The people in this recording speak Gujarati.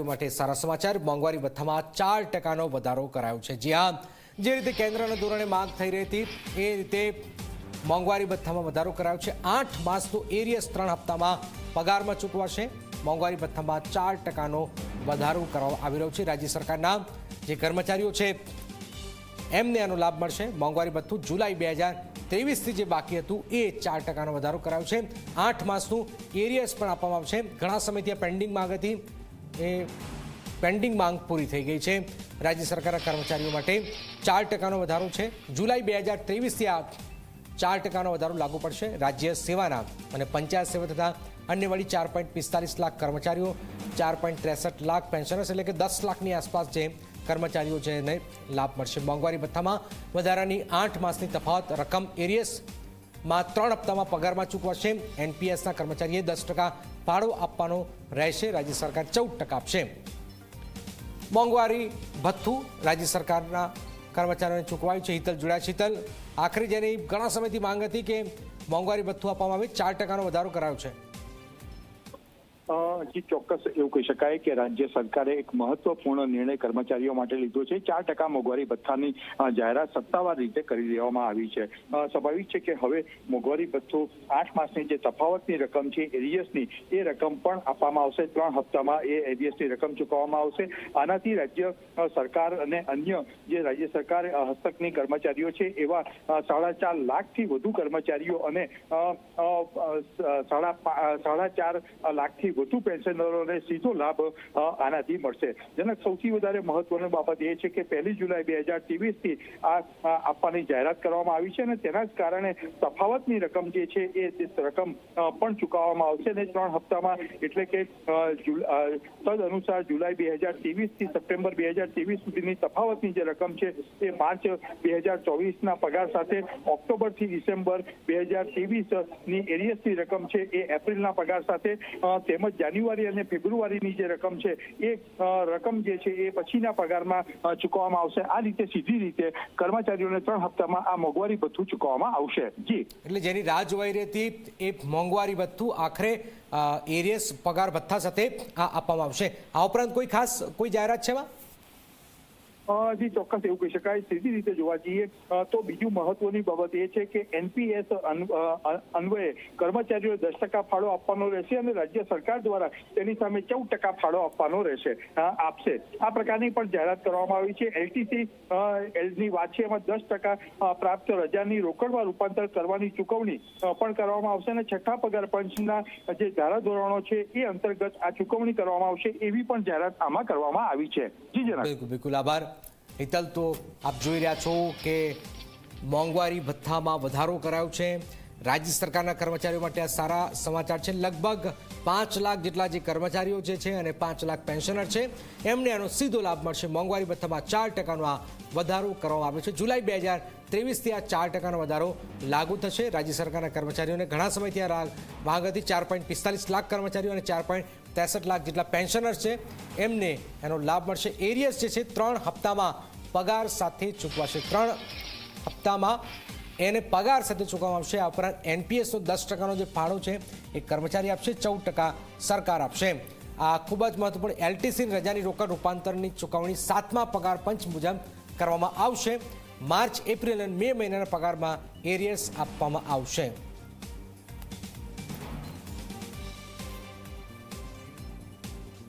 માટે સારા સમાચાર. મોંઘવારી ભથ્થામાં ચાર ટકાનો વધારો કરાયો છે. જી હા, જે રીતે કેન્દ્રના ધોરણે માંગ થઈ રહી હતી, એ રીતે મોંઘવારી ભથ્થામાં વધારો કરાયો છે. આઠ માસનું એરિયસ ત્રણ હપ્તામાં પગારમાં ચૂકવાશે. મોંઘવારી ભથ્થામાં ચાર ટકાનો વધારો કરવામાં આવી રહ્યો છે. રાજ્ય સરકારના જે કર્મચારીઓ છે, એમને આનો લાભ મળશે. મોંઘવારી ભથ્થું જુલાઈ બે હજાર ત્રેવીસથી જે બાકી હતું, એ ચાર ટકાનો વધારો કરાયો છે. આઠ માસનું એરિયસ પણ આપવામાં આવશે. ઘણા સમયથી આ પેન્ડિંગ માંગ હતી. એ પેન્ડિંગ માંગ પૂરી થઈ ગઈ છે. રાજ્ય સરકારના કર્મચારીઓ માટે ચાર ટકાનો વધારો છે. જુલાઈ બે હજાર ત્રેવીસથી આ ચાર ટકાનો વધારો લાગુ પડશે. રાજ્ય સેવાના અને પંચાયત સેવા તથા અન્ય વળી ચાર પોઈન્ટ પિસ્તાલીસ લાખ કર્મચારીઓ, ચાર પોઈન્ટ ત્રેસઠ લાખ પેન્શનર્સ એટલે કે દસ લાખની આસપાસ જે કર્મચારીઓ છે એને લાભ મળશે. મોંઘવારી ભથ્થામાં વધારાની આઠ માસની તફાવત રકમ એરિયસમાં ત્રણ હપ્તામાં પગારમાં ચૂકવાશે એનપીએસના કર્મચારીએ દસ ટકા ફાળો આપવાનો રહેશે. રાજ્ય સરકાર ચૌદ ટકા આપશે. મોંઘવારી, ભથ્થું રાજ્ય સરકારના કર્મચારીઓને ચૂકવાયું છે. હિતલ જોડાયા છે. હિતલ, આખરે જેની ઘણા સમયથી માંગ હતી કે મોંઘવારી, ભથ્થું આપવામાં આવે, ચાર ટકાનો વધારો કરાયો છે. અ, ચોક્કસ એવું કહી શકાય કે રાજ્ય સરકારે એક મહત્વપૂર્ણ નિર્ણય કર્મચારીઓ માટે લીધો છે. ચાર ટકા મોંઘવારી ભથ્થાની જાહેરાત સત્તાવાર રીતે કરી દેવામાં આવી છે. સ્વાભાવિક છે કે હવે મોંઘવારી ભથ્થું આઠ માસની જે તફાવતની રકમ છે એરિયસની એ રકમ પણ આપવામાં આવશે. ત્રણ હપ્તામાં એ એરિયસની રકમ ચૂકવવામાં આવશે. આનાથી રાજ્ય સરકાર અને અન્ય જે રાજ્ય સરકાર હસ્તકની કર્મચારીઓ છે એવા સાડા ચાર લાખથી વધુ કર્મચારીઓ અને સાડા સાડા ચાર લાખથી વધુ પેન્શનરોને સીધો લાભ આનાથી મળશે. જેના સૌથી વધારે મહત્વની બાબત એ છે કે પહેલી જુલાઈ બે હજાર ત્રેવીસથી આ આપવાની જાહેરાત કરવામાં આવી છે અને તેના જ કારણે તફાવતની રકમ જે છે એ રકમ પણ ચૂકવવામાં આવશે. અને ત્રણ હપ્તામાં, એટલે કે તદ અનુસાર જુલાઈ બે હજાર ત્રેવીસથી સપ્ટેમ્બર બે હજાર ત્રેવીસ સુધીની તફાવતની જે રકમ છે એ માર્ચ બે હજાર ચોવીસના પગાર સાથે ઓક્ટોબરથી ડિસેમ્બર બે હજારની એરિયસની રકમ છે એ એપ્રિલના પગાર સાથે તેમજ જાન્યુઆરી અને ફેબ્રુઆરીની જે રકમ છે, એ રકમ જે છે એ પછીના પગારમાં ચૂકવવામાં આવશે. આ રીતે સીધી રીતે કર્મચારીઓને ત્રણ હપ્તામાં આ મોંઘવારી ભથ્થું ચૂકવવામાં આવશે. જી. એટલે જેની રાહ જોવાઈ રહી હતી એ મોંઘવારી ભથ્થું આખરે એરિયસ પગાર ભથ્થા સાથે આપવામાં આવશે. આ ઉપરાંત કોઈ ખાસ, કોઈ જાહેરાત છે એમાં? અ, જી ચોક્કસ એવું કહી શકાય. સીધી રીતે જોવા જઈએ તો બીજું મહત્વની બાબત એ છે કે એનપીએસ અન્વયે કર્મચારીઓ દસ ટકા ફાળો આપવાનો રહેશે અને રાજ્ય સરકાર દ્વારા તેની સામે ચૌદ ટકા ફાળો આપવાનો રહેશે આપશે. આ પ્રકારની પણ જાહેરાત કરવામાં આવી છે. એલટીસી ની વાત છે. એમાં દસ ટકા પ્રાપ્ત રજાની રોકડમાં રૂપાંતર કરવાની ચૂકવણી પણ કરવામાં આવશે અને છઠ્ઠા પગાર પંચના જે ધારાધોરણો છે એ અંતર્ગત આ ચૂકવણી કરવામાં આવશે એવી પણ જાહેરાત આમાં કરવામાં આવી છે. જી જનાબ. બિલકુલ. આભાર. હિતલ તો આપ જોઈ રહ્યા છો કે મોંઘવારી ભથ્થામાં વધારો કરાયો છે. રાજ્ય સરકારના કર્મચારીઓ માટે આ સારા સમાચાર છે. લગભગ પાંચ લાખ જેટલા જે કર્મચારીઓ જે છે અને પાંચ લાખ પેન્શનર છે, એમને આનો સીધો લાભ મળશે. મોંઘવારી ભથ્થામાં ચાર ટકાનો આ વધારો કરવામાં આવ્યો છે. જુલાઈ બે હજાર ત્રેવીસથી આ ચાર ટકાનો વધારો લાગુ થશે. રાજ્ય સરકારના કર્મચારીઓને ઘણા સમયથી આ માંગ હતી. ચાર પોઈન્ટ પિસ્તાલીસ લાખ કર્મચારીઓ અને ચાર પોઈન્ટ ત્રેસઠ લાખ જેટલા પેન્શનર છે. એમને એનો લાભ મળશે. એરિયસ જે છે, ત્રણ હપ્તામાં પગાર સાથે ચૂકવાશે. ત્રણ હપ્તામાં એને પગાર સાથે ચૂકવવામાં આવશે. આ ઉપરાંત એનપીએસનો દસ ટકાનો જે ફાળો છે, એ કર્મચારી આપશે, ચૌદ ટકા સરકાર આપશે. આ ખૂબ જ મહત્વપૂર્ણ એલટીસીની રજાની રોકડ રૂપાંતરની ચૂકવણી સાતમા પગાર પંચ મુજબ કરવામાં આવશે. માર્ચ, એપ્રિલ અને મે મહિનાના પગારમાં એરિયસ આપવામાં આવશે.